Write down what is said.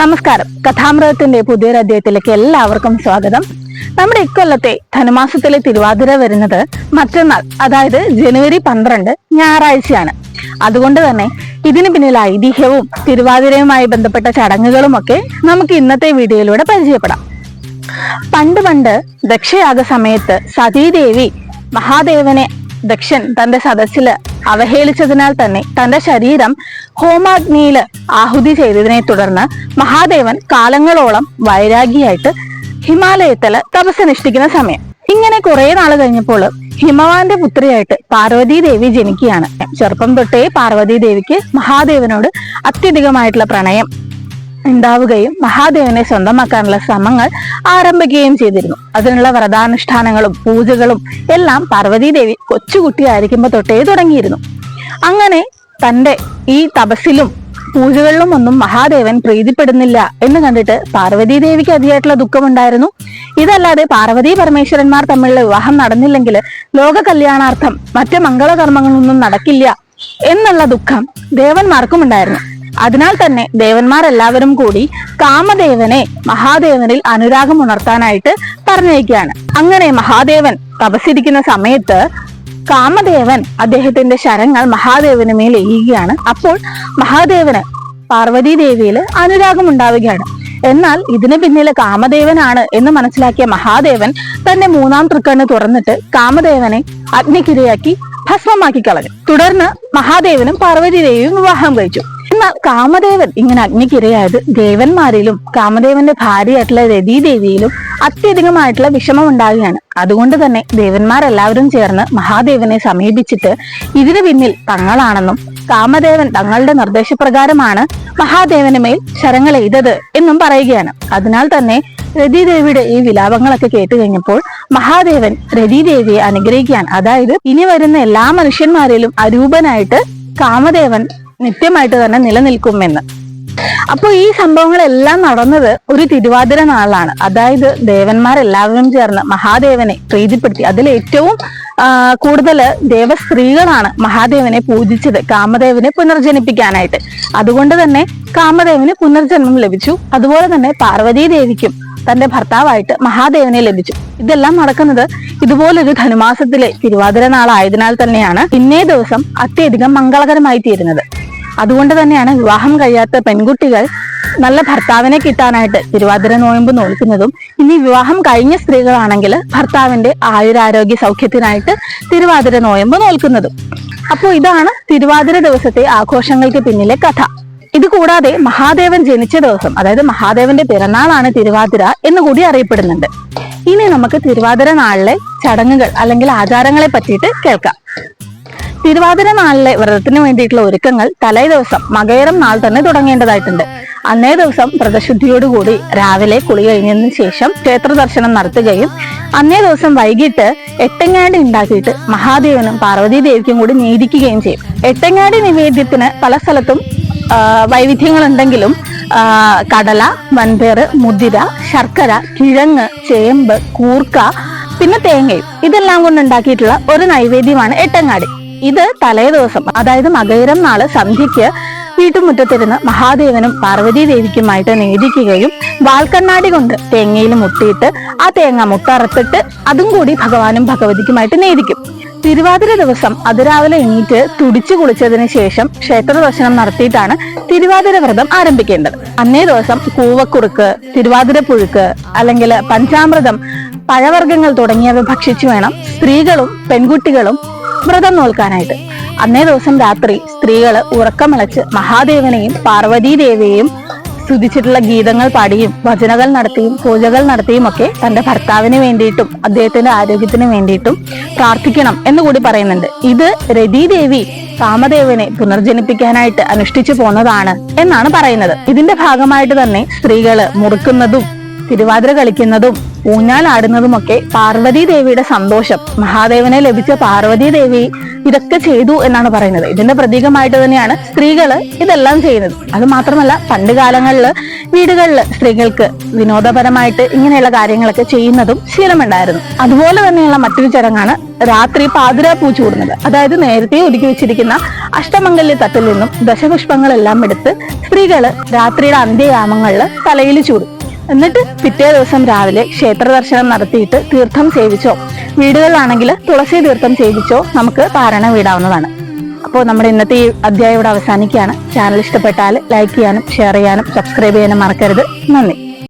നമസ്കാരം. കഥാമൃതത്തിന്റെ പുതിയൊരു അധ്യായത്തിലേക്ക് എല്ലാവർക്കും സ്വാഗതം. നമ്മുടെ ഇക്കൊല്ലത്തെ ധനുമാസത്തിലെ തിരുവാതിര വരുന്നത് മറ്റന്നാൾ അതായത് ജനുവരി പന്ത്രണ്ട് ഞായറാഴ്ചയാണ്. അതുകൊണ്ട് തന്നെ ഇതിനു പിന്നിൽ ഐതിഹ്യവും തിരുവാതിരയുമായി ബന്ധപ്പെട്ട ചടങ്ങുകളുമൊക്കെ നമുക്ക് ഇന്നത്തെ വീഡിയോയിലൂടെ പരിചയപ്പെടാം. പണ്ട് പണ്ട് ദക്ഷയാഗ സമയത്ത് സതീദേവി മഹാദേവനെ ദക്ഷൻ തന്റെ സദസ്സിൽ അവഹേളിച്ചതിനാൽ തന്നെ തന്റെ ശരീരം ഹോമാഗ്നിയിൽ ആഹുതി ചെയ്തതിനെ തുടർന്ന് മഹാദേവൻ കാലങ്ങളോളം വൈരാഗിയായിട്ട് ഹിമാലയത്തിൽ തപസ്സനുഷ്ഠിക്കുന്ന സമയം. ഇങ്ങനെ കുറെ നാൾ കഴിഞ്ഞപ്പോൾ ഹിമവാന്റെ പുത്രിയായിട്ട് പാർവതി ദേവി ജനിക്കുകയാണ്. ചെറുപ്പം തൊട്ടേ പാർവതി ദേവിക്ക് മഹാദേവനോട് അത്യധികമായിട്ടുള്ള പ്രണയം. ഉണ്ടാവുകയും മഹാദേവനെ സ്വന്തമാക്കാനുള്ള ശ്രമങ്ങൾ ആരംഭിക്കുകയും ചെയ്തിരുന്നു. അതിനുള്ള വ്രതാനുഷ്ഠാനങ്ങളും പൂജകളും എല്ലാം പാർവതീദേവി കൊച്ചുകുട്ടിയായിരിക്കുമ്പോൾ തൊട്ടേ തുടങ്ങിയിരുന്നു. അങ്ങനെ തന്റെ ഈ തപസ്സിലും പൂജകളിലും ഒന്നും മഹാദേവൻ പ്രീതിപ്പെടുന്നില്ല എന്ന് കണ്ടിട്ട് പാർവതീ ദേവിക്ക് അതിയായിട്ടുള്ള ദുഃഖമുണ്ടായിരുന്നു. ഇതല്ലാതെ പാർവതി പരമേശ്വരന്മാർ തമ്മിലുള്ള വിവാഹം നടന്നില്ലെങ്കിൽ ലോക കല്യാണാർത്ഥം മറ്റ് മംഗളകർമ്മങ്ങളൊന്നും നടക്കില്ല എന്നുള്ള ദുഃഖം ദേവന്മാർക്കും ഉണ്ടായിരുന്നു അതിനാൽ തന്നെ ദേവന്മാർ എല്ലാവരും കൂടി കാമദേവനെ മഹാദേവനിൽ അനുരാഗം ഉണർത്താനായിട്ട് പറഞ്ഞയക്കുകയാണ് അങ്ങനെ മഹാദേവൻ തപസ്സിരിക്കുന്ന സമയത്ത് കാമദേവൻ അദ്ദേഹത്തിന്റെ ശരങ്ങൾ മഹാദേവന് മേൽ എയ്യുകയാണ്. അപ്പോൾ മഹാദേവന് പാർവതി ദേവിയിൽ അനുരാഗം ഉണ്ടാവുകയാണ്. എന്നാൽ ഇതിന് പിന്നിലെ കാമദേവനാണ് എന്ന് മനസ്സിലാക്കിയ മഹാദേവൻ തന്റെ മൂന്നാം തൃക്കണ്ണ് തുറന്നിട്ട് കാമദേവനെ അഗ്നിക്കിരയാക്കി ഭസ്മമാക്കി കളഞ്ഞു. തുടർന്ന് മഹാദേവനും പാർവതി ദേവിയും വിവാഹം കഴിച്ചു. എന്നാൽ കാമദേവൻ ഇങ്ങനെ അഗ്നിക്കിരയായത് ദേവന്മാരിലും കാമദേവന്റെ ഭാര്യയായിട്ടുള്ള രതീദേവിയിലും അത്യധികമായിട്ടുള്ള വിഷമം ഉണ്ടാകുകയാണ് അതുകൊണ്ട് തന്നെ ദേവന്മാരെല്ലാവരും ചേർന്ന് മഹാദേവനെ സമീപിച്ചിട്ട് ഇതിനു പിന്നിൽ തങ്ങളാണെന്നും കാമദേവൻ തങ്ങളുടെ നിർദ്ദേശപ്രകാരമാണ് മഹാദേവന് മേൽ ശരങ്ങൾ എയ്തത് എന്നും പറയുകയാണ്. അതിനാൽ തന്നെ രതിദേവിയുടെ ഈ വിലാപങ്ങളൊക്കെ കേട്ട് കഴിഞ്ഞപ്പോൾ മഹാദേവൻ രതിദേവിയെ അനുഗ്രഹിക്കാൻ അതായത് ഇനി വരുന്ന എല്ലാ മനുഷ്യന്മാരിലും അരൂപനായിട്ട് കാമദേവൻ നിത്യമായിട്ട് തന്നെ നിലനിൽക്കുമെന്ന്. അപ്പോൾ ഈ സംഭവങ്ങളെല്ലാം നടന്നത് ഒരു തിരുവാതിര നാളാണ്. അതായത് ദേവന്മാരെല്ലാവരും ചേർന്ന് മഹാദേവനെ പ്രീതിപ്പെടുത്തി. അതിൽ ഏറ്റവും കൂടുതൽ ദേവസ്ത്രീകളാണ് മഹാദേവനെ പൂജിച്ചത് കാമദേവനെ പുനർജനിപ്പിക്കാനായിട്ട്. അതുകൊണ്ട് തന്നെ കാമദേവന് പുനർജന്മം ലഭിച്ചു. അതുപോലെ തന്നെ പാർവതീ ദേവിക്കും തന്റെ ഭർത്താവായിട്ട് മഹാദേവനെ ലഭിച്ചു. ഇതെല്ലാം നടക്കുന്നത് ഇതുപോലൊരു ധനുമാസത്തിലെ തിരുവാതിര നാളായതിനാൽ തന്നെയാണ് ഇന്നേ ദിവസം അത്യധികം മംഗളകരമായി തീരുന്നത് അതുകൊണ്ട് തന്നെയാണ് വിവാഹം കഴിയാത്ത പെൺകുട്ടികൾ നല്ല ഭർത്താവിനെ കിട്ടാനായിട്ട് തിരുവാതിര നോയമ്പ് നോൽക്കുന്നതും ഇനി വിവാഹം കഴിഞ്ഞ സ്ത്രീകളാണെങ്കിൽ ഭർത്താവിന്റെ ആയുരാരോഗ്യ സൗഖ്യത്തിനായിട്ട് തിരുവാതിര നോയമ്പ് നോൽക്കുന്നതും. അപ്പോൾ ഇതാണ് തിരുവാതിര ദിവസത്തെ ആഘോഷങ്ങൾക്ക് പിന്നിലെ കഥ. ഇത് കൂടാതെ മഹാദേവൻ ജനിച്ച ദിവസം അതായത് മഹാദേവന്റെ പിറന്നാളാണ് തിരുവാതിര എന്ന് കൂടി അറിയപ്പെടുന്നുണ്ട്. ഇനി നമുക്ക് തിരുവാതിര നാളിലെ ചടങ്ങുകൾ അല്ലെങ്കിൽ ആചാരങ്ങളെ പറ്റിയിട്ട് കേൾക്കാം. തിരുവാതിര നാളിലെ വ്രതത്തിന് വേണ്ടിയിട്ടുള്ള ഒരുക്കങ്ങൾ തലേ ദിവസം മകയറം നാൾ തന്നെ തുടങ്ങേണ്ടതായിട്ടുണ്ട്. അന്നേ ദിവസം വ്രതശുദ്ധിയോടുകൂടി രാവിലെ കുളി കഴിഞ്ഞതിന് ശേഷം ക്ഷേത്ര ദർശനം നടത്തുകയും അന്നേ ദിവസം വൈകിട്ട് എട്ടങ്ങാടി ഉണ്ടാക്കിയിട്ട് മഹാദേവനും പാർവതി ദേവിക്കും കൂടി നീതിക്കുകയും ചെയ്യും. എട്ടങ്ങാടി നിവേദ്യത്തിന് പല സ്ഥലത്തും വൈവിധ്യങ്ങളുണ്ടെങ്കിലും കടല വൻപേറ് മുതിര ശർക്കര കിഴങ്ങ് ചേമ്പ് കൂർക്ക പിന്നെ തേങ്ങയും ഇതെല്ലാം കൊണ്ട് ഉണ്ടാക്കിയിട്ടുള്ള ഒരു നൈവേദ്യമാണ് എട്ടങ്ങാടി. ഇത് തലേ ദിവസം അതായത് മകയിരം നാൾ സന്ധ്യയ്ക്ക് വീട്ടുമുറ്റത്തിരുന്ന് മഹാദേവനും പാർവതി ദേവിക്കുമായിട്ട് നേദിക്കുകയും വാൽക്കണ്ണാടി കൊണ്ട് തേങ്ങയിൽ മുട്ടിയിട്ട് ആ തേങ്ങ മുട്ടറത്തിട്ട് അതും കൂടി ഭഗവാനും ഭഗവതിക്കുമായിട്ട് നേദിക്കും തിരുവാതിര ദിവസം അതിരാവിലെ എണീറ്റ് തുടിച്ചു കുളിച്ചതിന് ശേഷം ക്ഷേത്ര ദർശനം നടത്തിയിട്ടാണ് തിരുവാതിര വ്രതം ആരംഭിക്കേണ്ടത്. അന്നേ ദിവസം കൂവക്കുറുക്ക് തിരുവാതിര പുഴുക്ക് അല്ലെങ്കിൽ പഞ്ചാമൃതം പഴവർഗങ്ങൾ തുടങ്ങിയവ ഭക്ഷിച്ചു വേണം സ്ത്രീകളും പെൺകുട്ടികളും വ്രതം നോൽക്കാനായിട്ട്. അന്നേ ദിവസം രാത്രി സ്ത്രീകൾ ഉറക്കമിളച്ച് മഹാദേവനെയും പാർവതീദേവിയെയും സ്തുതിച്ചിട്ടുള്ള ഗീതങ്ങൾ പാടിയും ഭജനകൾ നടത്തിയും പൂജകൾ നടത്തിയും ഒക്കെ തന്റെ ഭർത്താവിന് വേണ്ടിയിട്ടും അദ്ദേഹത്തിന്റെ ആരോഗ്യത്തിന് വേണ്ടിയിട്ടും പ്രാർത്ഥിക്കണം എന്ന് കൂടി പറയുന്നുണ്ട്. ഇത് രതീദേവി കാമദേവനെ പുനർജനിപ്പിക്കാനായിട്ട് അനുഷ്ഠിച്ചു പോന്നതാണ് എന്നാണ് പറയുന്നത്. ഇതിന്റെ ഭാഗമായിട്ട് തന്നെ സ്ത്രീകൾ മുറുക്കുന്നതും തിരുവാതിര കളിക്കുന്നതും ഊഞ്ഞാലാടുന്നതുമൊക്കെ പാർവതി ദേവിയുടെ സന്തോഷം. മഹാദേവനെ ലഭിച്ച പാർവതി ദേവി ഇതൊക്കെ ചെയ്തു എന്നാണ് പറയുന്നത്. ഇതിന്റെ പ്രതീകമായിട്ട് തന്നെയാണ് സ്ത്രീകൾ ഇതെല്ലാം ചെയ്യുന്നത്. അത് മാത്രമല്ല പണ്ട് കാലങ്ങളിൽ വീടുകളിൽ സ്ത്രീകൾക്ക് വിനോദപരമായിട്ട് ഇങ്ങനെയുള്ള കാര്യങ്ങളൊക്കെ ചെയ്യുന്നതും ശീലമുണ്ടായിരുന്നു. അതുപോലെ തന്നെയുള്ള മറ്റൊരു ചടങ്ങാണ് രാത്രി പാതിരാപ്പൂ ചൂടുന്നത്. അതായത് നേരത്തെ ഒരുക്കി വെച്ചിരിക്കുന്ന അഷ്ടമംഗല്യ തട്ടിൽ നിന്നും ദശപുഷ്പങ്ങളെല്ലാം എടുത്ത് സ്ത്രീകൾ രാത്രിയുടെ അന്ത്യയാമങ്ങളിൽ തലയിൽ ചൂടും. എന്നിട്ട് പിറ്റേ ദിവസം രാവിലെ ക്ഷേത്ര ദർശനം നടത്തിയിട്ട് തീർത്ഥം സേവിച്ചോ. വീടുകളിലാണെങ്കിൽ തുളസി തീർത്ഥം സേവിച്ചോ. നമുക്ക് പാരണ വീടാവുന്നതാണ്. അപ്പോൾ നമ്മുടെ ഇന്നത്തെ ഈ അധ്യായം ഇവിടെ അവസാനിക്കുകയാണ്. ചാനൽ ഇഷ്ടപ്പെട്ടാൽ ലൈക്ക് ചെയ്യാനും ഷെയർ ചെയ്യാനും സബ്സ്ക്രൈബ് ചെയ്യാനും മറക്കരുത്. നന്ദി.